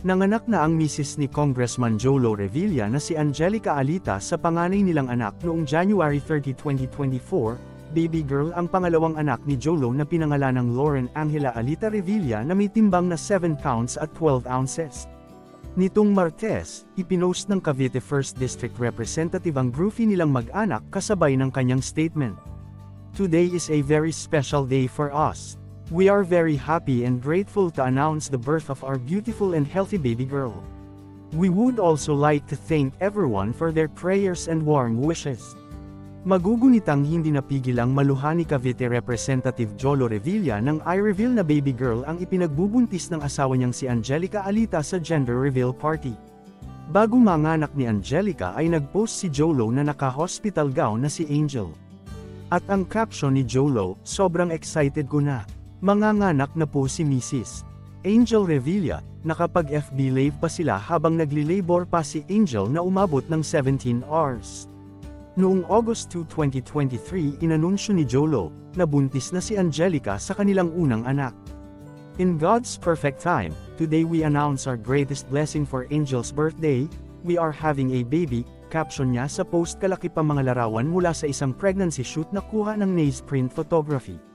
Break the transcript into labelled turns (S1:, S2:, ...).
S1: Nanganak na ang misis ni Congressman Jolo Revilla na si Angelica Alita sa panganay nilang anak noong January 30, 2024, baby girl ang pangalawang anak ni Jolo na pinangalan ng Lauren Angela Alita Revilla na may timbang na 7 pounds at 12 ounces. Nitong Martes, ipinost ng Cavite 1st District Representative ang groupie nilang mag-anak kasabay ng kanyang statement. Today is a very special day for us. We are very happy and grateful to announce the birth of our beautiful and healthy baby girl. We would also like to thank everyone for their prayers and warm wishes. Magugunitang hindi napigil ang maluha ni Cavite Representative Jolo Revilla nang i-reveal na baby girl ang ipinagbubuntis ng asawa niyang si Angelica Alita sa gender reveal party. Bago manganak ni Angelica ay nagpost si Jolo na naka-hospital gown na si Angel. At ang caption ni Jolo, sobrang excited ko na. Manganganak na po si Mrs. Angel Revilla, nakapag-FB live pa sila habang nagli-labor pa si Angel na umabot ng 17 hours. Noong August 2, 2023 inanunsyo ni Jolo, na buntis na si Angelica sa kanilang unang anak. In God's perfect time, today we announce our greatest blessing for Angel's birthday, we are having a baby, caption niya sa post kalaki pa mga larawan mula sa isang pregnancy shoot na kuha ng Naze Print Photography.